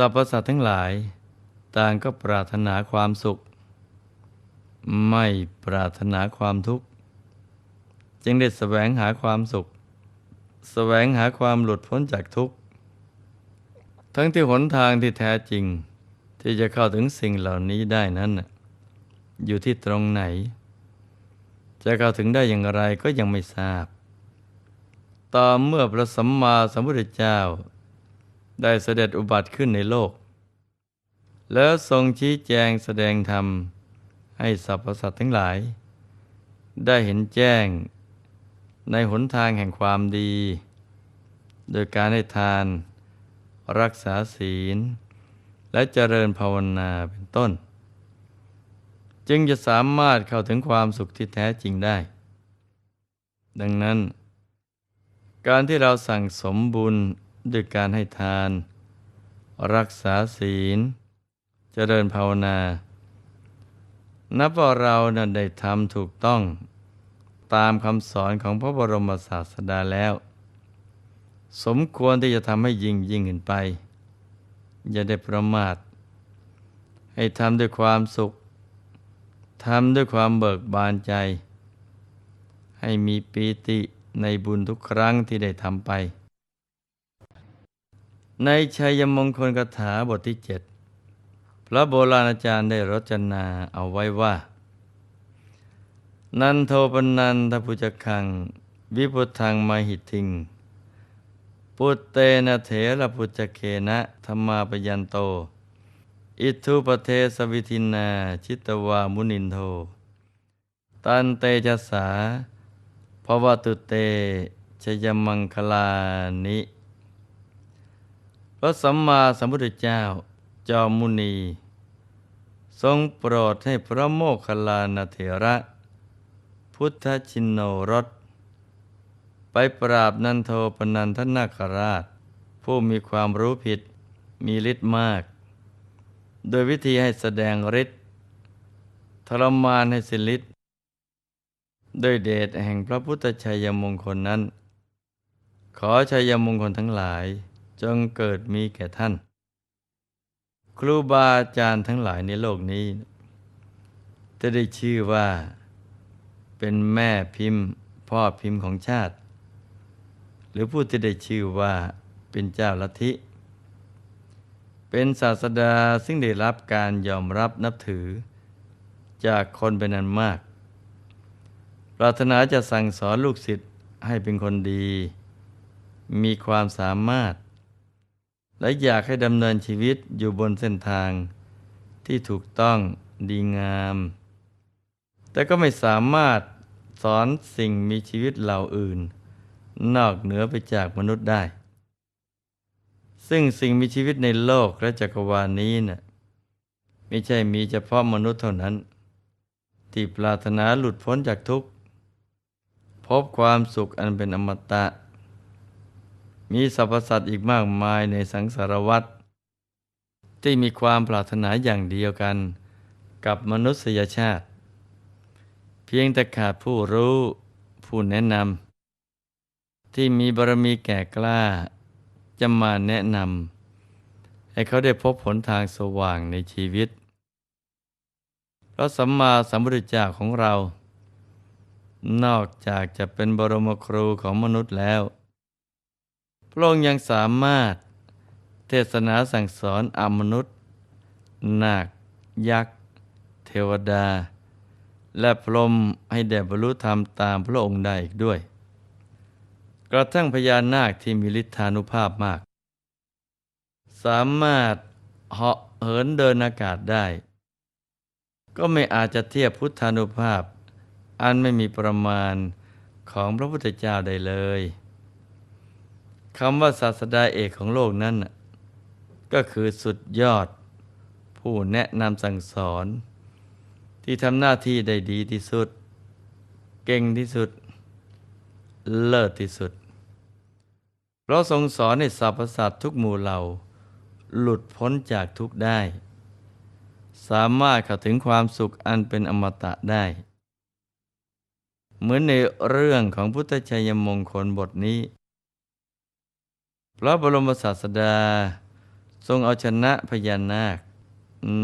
สรรพสัตว์ทั้งหลาย ต่างก็ปรารถนาความสุข ไม่ปรารถนาความทุกข์ จึงได้แสวงหาความสุขแสวงหาความหลุดพ้นจากทุกข์ ทั้งที่หนทางที่แท้จริง ที่จะเข้าถึงสิ่งเหล่านี้ได้นั้น อยู่ที่ตรงไหน จะเข้าถึงได้อย่างไรก็ยังไม่ทราบ ต่อเมื่อพระสัมมาสัมพุทธเจ้า ได้เสด็จอุบัติขึ้นในโลก แล้วทรงชี้แจงแสดงธรรม ให้สรรพสัตว์ทั้งหลาย ได้เห็นแจ้งในหนทางแห่งความดี โดยการให้ทาน รักษาศีล และเจริญภาวนาเป็นต้น จึงจะสามารถเข้าถึงความสุขที่แท้จริงได้ ดังนั้น การที่เราสั่งสมบุญ ด้วยการให้ทาน รักษาศีล เจริญภาวนา นับว่าเรานั้นได้ทำถูกต้องตามคำสอนของพระบรมศาสดาแล้ว สมควรที่จะทำให้ยิ่งยิ่งขึ้นไป อย่าได้ประมาท ให้ทำด้วยความสุขทำด้วยความเบิกบานใจ ให้มีปีติในบุญทุกครั้งที่ได้ทำไป ในชัยมงคลคาถาบทที่เจ็ดพระโบราณอาจารย์ได้รจนาเอาไว้ว่า นันโทปนันทพุจคัง วิพุทังมหิทิง ปุตเตนะเถระพุจเคนะธรรมาปยันโต อิทุปเทสวิทินา ชิตวามุนินโท ตันเตจสาภวตุเตชยมังคลานิ พระสัมมาสัมพุทธเจ้า จอมมุนี ทรงโปรดให้พระโมคคัลลานเถระ พุทธชินโนรส ไปปราบนันโทปนันทนาคราช ผู้มีความรู้ผิดมีฤทธิ์มาก โดยวิธีให้แสดงฤทธิ์ทรมานให้สิฤทธิ์ด้วยเดชแห่งพระพุทธชัยมงคลนั้น ขอชัยมงคลทั้งหลาย จงเกิดมีแก่ท่าน ครูบาอาจารย์ทั้งหลายในโลกนี้ จะได้ชื่อว่า เป็นแม่พิมพ์ พ่อพิมพ์ของชาติ หรือผู้ที่ได้ชื่อว่าเป็นเจ้าลัทธิ เป็นศาสดาซึ่งได้รับการยอมรับนับถือ จากคนเป็นอันมาก ปรารถนาจะสั่งสอนลูกศิษย์ให้เป็นคนดี มีความสามารถ และอยากให้ดำเนินชีวิตอยู่บนเส้นทางที่ถูกต้องดีงาม แต่ก็ไม่สามารถสอนสิ่งมีชีวิตเหล่าอื่น นอกเหนือไปจากมนุษย์ได้ ซึ่งสิ่งมีชีวิตในโลกและจักรวาลนี้นะ่ะไม่ใช่มีเฉพาะมนุษย์เท่านั้น ที่ปรารถนาหลุดพ้นจากทุกข์ พบความสุขอันเป็นอมตะ มีสรรพสัตว์อีกมากมายในสังสารวัฏที่มีความปรารถนาอย่างเดียวกันกับมนุษยชาติ เพียงแต่ขาดผู้รู้ ผู้แนะนำที่มีบารมีแก่กล้า จะมาแนะนำให้เขาได้พบผลทางสว่างในชีวิตเพราะสัมมาสัมพุทธเจ้าของเรา นอกจากจะเป็นบรมครูของมนุษย์แล้ว พระองค์ยังสามารถเทศนาสั่งสอนอมนุษย์นาค ยักษ์ เทวดา และพรหมให้แด่บรรลุธรรมตามพระองค์ได้อีกด้วย กระทั่งพญานาคที่มีฤทธานุภาพมาก สามารถเหาะเหินเดินอากาศได้ ก็ไม่อาจจะเทียบพุทธานุภาพ อันไม่มีประมาณของพระพุทธเจ้าได้เลย คำว่าศาสดาเอกของโลกนั้นน่ะก็คือสุดยอด ผู้แนะนำสั่งสอน ที่ทำหน้าที่ได้ดีที่สุด เก่งที่สุด เลิศที่สุด เพราะทรงสอนให้สรรพสัตว์ทุกหมู่เหล่า หลุดพ้นจากทุกข์ได้ สามารถเข้าถึงความสุขอันเป็นอมตะได้ เหมือนในเรื่องของพุทธชัยมงคลบทนี้ พระบรมศาสดา ทรงเอาชนะพญานาค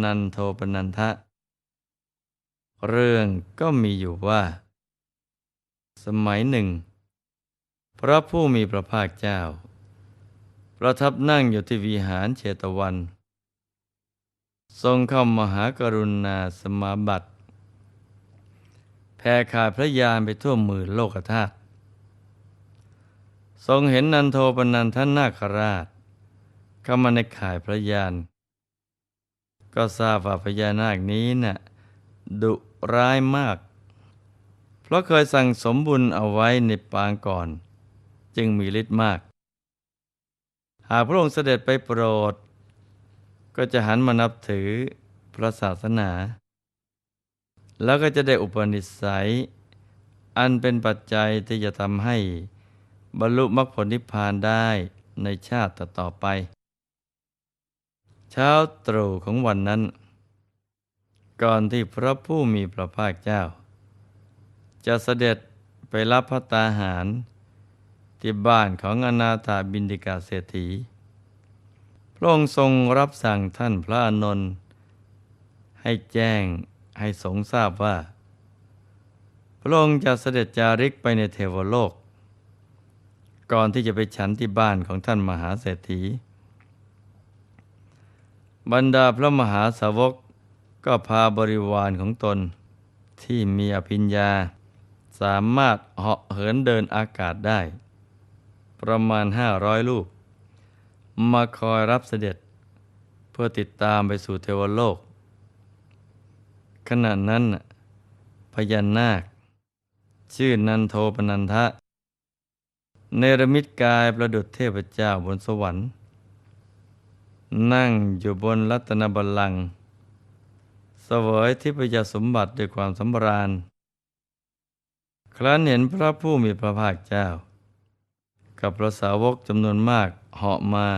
นันโทปนันทะ เรื่องก็มีอยู่ว่า สมัยหนึ่ง พระผู้มีพระภาคเจ้า ประทับนั่งอยู่ที่วิหารเชตวัน ทรงเข้ามหากรุณาสมาบัติแผ่ขายพระยานไปทั่วหมื่นโลกธาตุ ทรงเห็นนันโทปนันทนาคราช เข้ามาในข่ายพระยาน ก็ทราบว่าพญานาคนี้น่ะดุร้ายมาก เพราะเคยสั่งสมบุญเอาไว้ในปางก่อน จึงมีฤทธิ์มาก หากพระองค์เสด็จไปโปรด ก็จะหันมานับถือพระศาสนา แล้วก็จะได้อุปนิสัย อันเป็นปัจจัยที่จะทำให้ บรรลุมรรคผลนิพพานได้ในชาติต่อไป เช้าตรู่ของวันนั้น ก่อนที่พระผู้มีพระภาคเจ้า จะเสด็จไปรับพระตาหาร ที่บ้านของอนาถาบินดิกาเศรษฐี พระองค์ทรงรับสั่งท่านพระอานนท์ให้แจ้งให้สงทราบว่า พระองค์จะเสด็จจาริกไปในเทวโลก ก่อนที่จะไปฉันที่บ้านของท่านมหาเศรษฐี บรรดาพระมหาสาวกก็พาบริวารของตน ที่มีอภิญญา สามารถเหาะเหินเดินอากาศได้ ประมาณห้าร้อยลูก มาคอยรับเสด็จ เพื่อติดตามไปสู่เทวโลก ขณะนั้นพญานาค ชื่อนันโทปนันทะ เนรมิตกายประดุจเทพเจ้าบนสวรรค์ นั่งอยู่บนรัตนบัลลังก์เสวยทิพยสมบัติด้วยความสำราญ ครั้นเห็นพระผู้มีพระภาคเจ้า กับพระสาวกจำนวนมากเหาะมา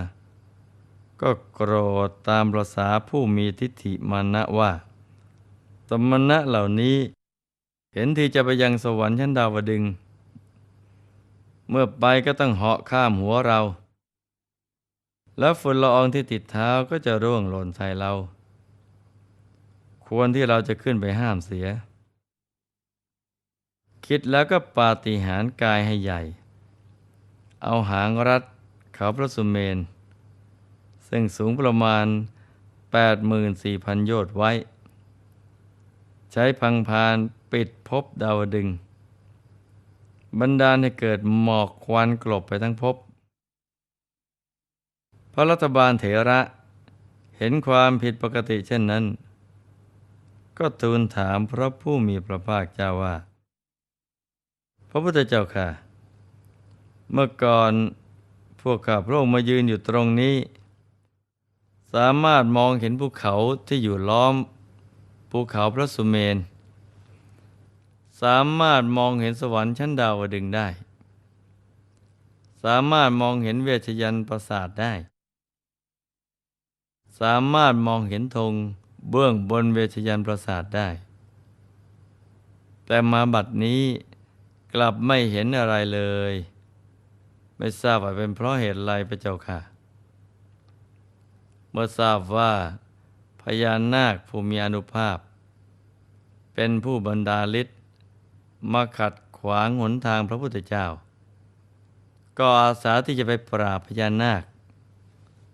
ก็โกรธตามประษาผู้มีทิฏฐิมานะว่า สมณะเหล่านี้ เห็นที่จะไปยังสวรรค์ชั้นดาวดึง เมื่อไปก็ต้องเหาะข้ามหัวเรา แล้วฝุ่นละอองที่ติดเท้าก็จะร่วงหล่นใส่เรา ควรที่เราจะขึ้นไปห้ามเสีย คิดแล้วก็ปาฏิหาริย์กายให้ใหญ่ เอาหางรัดเขาพระสุเมน ซึ่งสูงประมาณ 84,000 โยชน์ไว้ ใช้พังพานปิดภพดาวดึง บันดาลให้เกิดหมอกควันกลบไปทั้งภพพระรัฐบาลเถระเห็นความผิดปกติเช่นนั้น ก็ทูลถามพระผู้มีพระภาคเจ้าว่า พระพุทธเจ้าค่ะ เมื่อก่อนพวกข้าพระองค์มายืนอยู่ตรงนี้ สามารถมองเห็นภูเขาที่อยู่ล้อมภูเขาพระสุเมน สามารถมองเห็นสวรรค์ชั้นดาวดึงได้ สามารถมองเห็นเวชยันต์ปราสาทได้ สามารถมองเห็นธงเบื้องบนเวชยันต์ปราสาทได้ แต่มาบัดนี้กลับไม่เห็นอะไรเลย ไม่ทราบว่าเป็นเพราะเหตุอะไรพระเจ้าค่ะ เมื่อทราบว่าพญานาคผู้มีอนุภาพ เป็นผู้บรรดาฤทธิ มาขัดขวางหนทางพระพุทธเจ้า ก็อาสาที่จะไปปราบพญานาค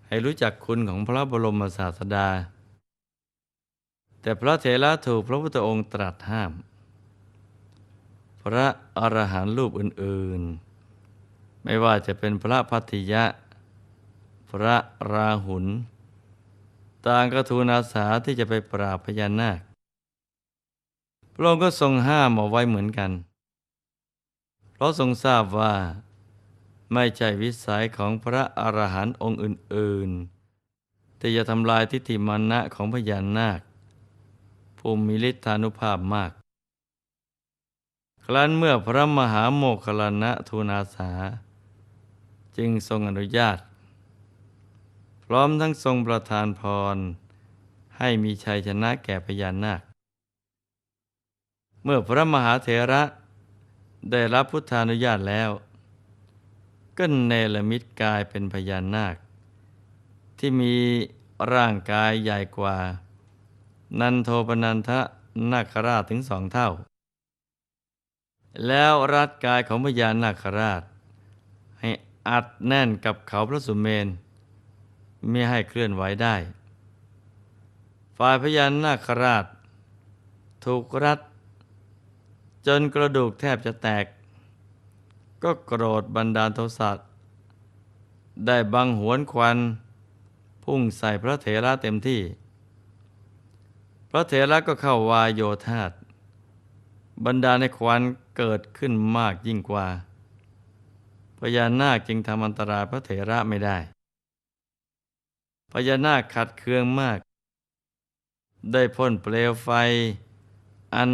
ให้รู้จักคุณของพระบรมศาสดา แต่พระเถระถูกพระพุทธองค์ตรัสห้าม พระอรหันต์รูปอื่น ๆ ไม่ว่าจะเป็นพระพัทธิยะ พระราหุลต่างก็ทูลอาสาที่จะไปปราบพญานาค พระองค์ก็ทรงห้ามเอาไว้เหมือนกัน เพราะทรงทราบว่า ไม่ใช่วิสัยของพระอรหันต์องค์อื่นๆที่จะทำลายทิฏฐิมานะของพญานาคผู้มีฤทธานุภาพมาก ครั้นเมื่อพระมหาโมคคลานะทูลอาสา จึงทรงอนุญาต พร้อมทั้งทรงประทานพร ให้มีชัยชนะแก่พญานาค เมื่อพระมหาเถระได้รับพุทธานุญาตแล้ว ก็เนรมิตกายเป็นพญานาคทที่มีร่างกายใหญ่กว่า นันโทปนันทะนาคราชถึงสองเท่า แล้วรัดกายของพญานาคราช ให้อัดแน่นกับเขาพระสุเมนไม่ให้เคลื่อนไหวได้ ฝ่ายพญานาคราช ถูกรัด จนกระดูกแทบจะแตก ก็โกรธบันดาลโทสะได้บังหวนควัน พุ่งใส่พระเถระเต็มที่ พระเถระก็เข้าวายโยธาตบรรดาในควันเกิดขึ้นมากยิ่งกว่าพญานาคจึงทำอันตรายพระเถระไม่ได้พญานาคขัดเคืองมาก ได้พ่นเปลวไฟ อัน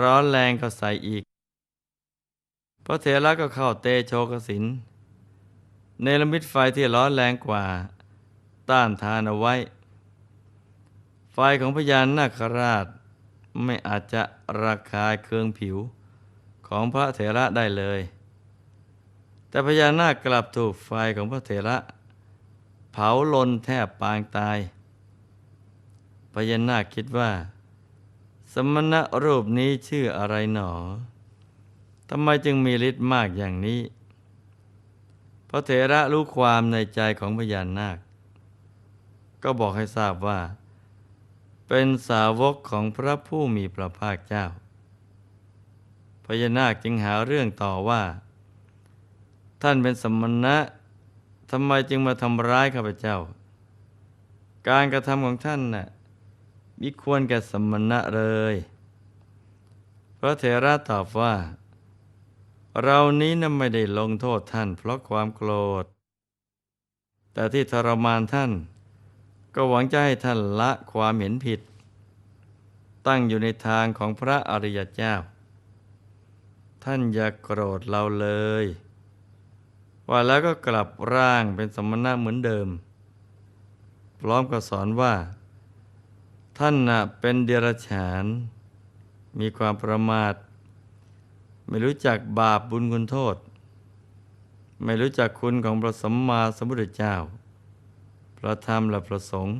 ร้อนแรงเข้าใส่อีก พระเถระก็เข้าเตโชกสินเนรมิตไฟที่ร้อนแรงกว่า ต้านทานเอาไว้ ไฟของพญานาคราช ไม่อาจจะระคายเคืองผิวของพระเถระได้เลย แต่พญานาคกลับถูกไฟของพระเถระ เผาลนแทบปางตายพญานาคคิดว่า สมณะรูปนี้ชื่ออะไรหนอทำไมจึงมีฤทธิ์มากอย่างนี้พระเถระรู้ความในใจของพญานาค ก็บอกให้ทราบว่า เป็นสาวกของพระผู้มีพระภาคเจ้าพญานาคจึงหาเรื่องต่อว่า ท่านเป็นสมณะทำไมจึงมาทำร้ายข้าพเจ้า การกระทำของท่านน่ะ มิควรแก่สมณะเลย พระเถระตอบว่า เรานี้นั้นไม่ได้ลงโทษท่าน เพราะความโกรธ แต่ที่ทรมานท่าน ก็หวังจะให้ท่านละความเห็นผิด ตั้งอยู่ในทางของพระอริยเจ้า ท่านอย่ากโกรธเราเลย ว่าแล้วก็กลับร่างเป็นสมณะเหมือนเดิม พร้อมกับสอนว่า ท่านน่ะเป็นเดรัจฉาน มีความประมาท ไม่รู้จักบาปบุญคุณโทษ ไม่รู้จักคุณของพระสัมมาสัมพุทธเจ้า พระธรรมและพระสงฆ์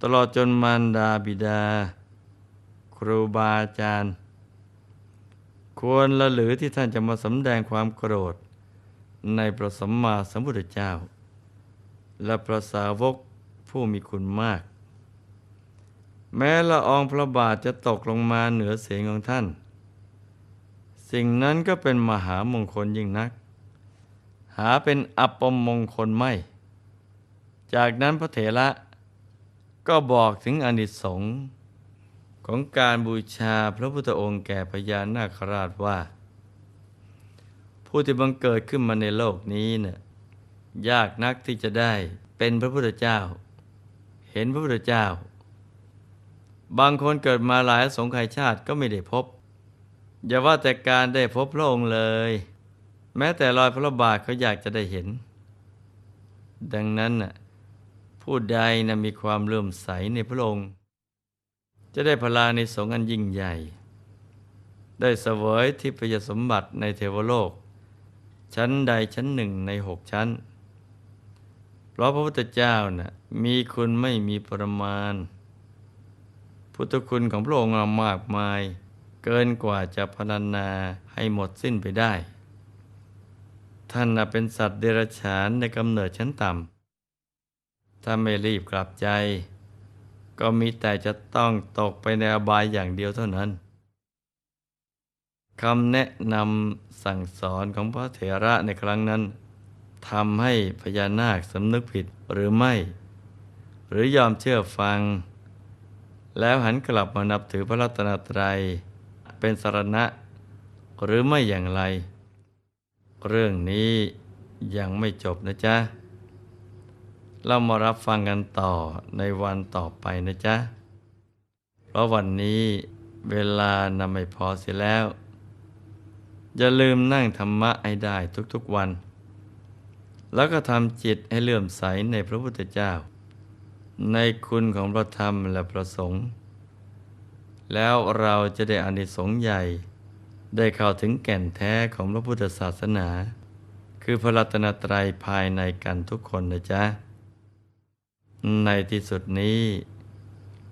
ตลอดจนมารดาบิดา ครูบาอาจารย์ ควรละหรือที่ท่านจะมาสำแดงความโกรธ ในพระสัมมาสัมพุทธเจ้า และพระสาวกผู้มีคุณมาก แม้ละอองพระบาทจะตกลงมาเหนือเสียงของท่าน สิ่งนั้นก็เป็นมหามงคลยิ่งนัก หาเป็นอัปมงคลไม่ จากนั้นพระเถระก็บอกถึงอนิสงส์ของการบูชาพระพุทธองค์แก่พญานาคราชว่า ผู้ที่บังเกิดขึ้นมาในโลกนี้เนี่ยยากนักที่จะได้เป็นพระพุทธเจ้า เห็นพระพุทธเจ้า บางคนเกิดมาหลายสงไขยชาติก็ไม่ได้พบ อย่าว่าแต่การได้พบพระองค์เลย แม้แต่รอยพระบาทเขาอยากจะได้เห็น ดังนั้นน่ะผู้ใดนะมีความเลื่อมใสในพระองค์ จะได้พลาในสงฆ์อันยิ่งใหญ่ ได้เสวยทิพยสมบัติในเทวโลก ชั้นใดชั้นหนึ่งในหกชั้น เพราะพระพุทธเจ้านะ่ะมีคุณไม่มีประมาณ พุทธคุณของพระองค์มากมาย เกินกว่าจะพรรณนาให้หมดสิ้นไปได้ ท่านเป็นสัตว์เดรัจฉานในกำเนิดชั้นต่ำถ้าไม่รีบกลับใจ ก็มีแต่จะต้องตกไปในอบายอย่างเดียวเท่านั้นคำแนะนำสั่งสอนของพระเถระในครั้งนั้นทำให้พญานาคสำนึกผิดหรือไม่ หรือยอมเชื่อฟัง แล้วหันกลับมานับถือพระรัตนตรัย เป็นสารณะ หรือไม่อย่างไร เรื่องนี้ยังไม่จบนะจ๊ะ เรามารับฟังกันต่อในวันต่อไปนะจ๊ะ เพราะวันนี้เวลานำไม่พอเสียแล้ว อย่าลืมนั่งธรรมะให้ได้ทุกๆวัน แล้วก็ทำจิตให้เลื่อมใสในพระพุทธเจ้า ในคุณของพระธรรมและพระสงฆ์แล้วเราจะได้อานิสงส์ใหญ่ ได้เข้าถึงแก่นแท้ของพระพุทธศาสนา คือพระรัตนตรัยภายในกันทุกคนนะจ๊ะ ในที่สุดนี้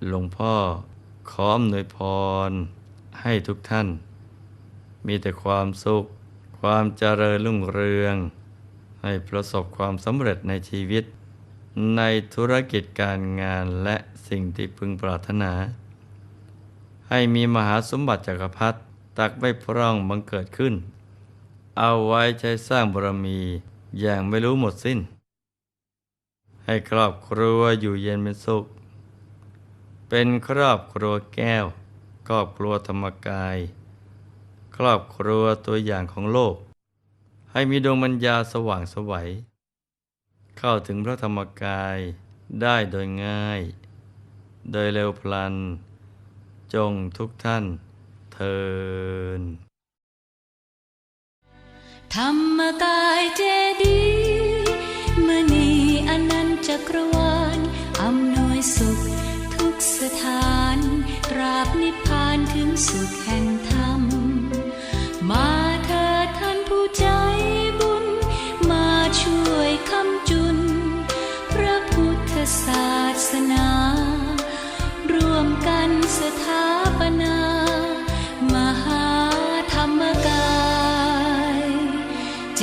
หลวงพ่อขออำนวยพร ให้ทุกท่าน มีแต่ความสุข ความเจริญรุ่งเรือง ให้ประสบความสำเร็จในชีวิต ในธุรกิจการงานและสิ่งที่พึงปรารถนา ให้มีมหาสมบัติจักรพรรดิตักไม่พร่องบังเกิดขึ้น เอาไว้ใช้สร้างบารมีอย่างไม่รู้หมดสิ้น ให้ครอบครัวอยู่เย็นเป็นสุข เป็นครอบครัวแก้ว ครอบครัวธรรมกาย ครอบครัวตัวอย่างของโลก ให้มีดวงปัญญาสว่างสวัย เข้าถึงพระธรรมกายได้โดยง่าย โดยเร็วพลัน จงทุกท่านเทินธรรมกายเจดีมณีอนันต์จักรวาลอำนวยสุขทุกสถานตราบนิพพานถึงสุขแห่ง ศาสนา ร่วมกันสถาปนา มหาธรรมกายเจ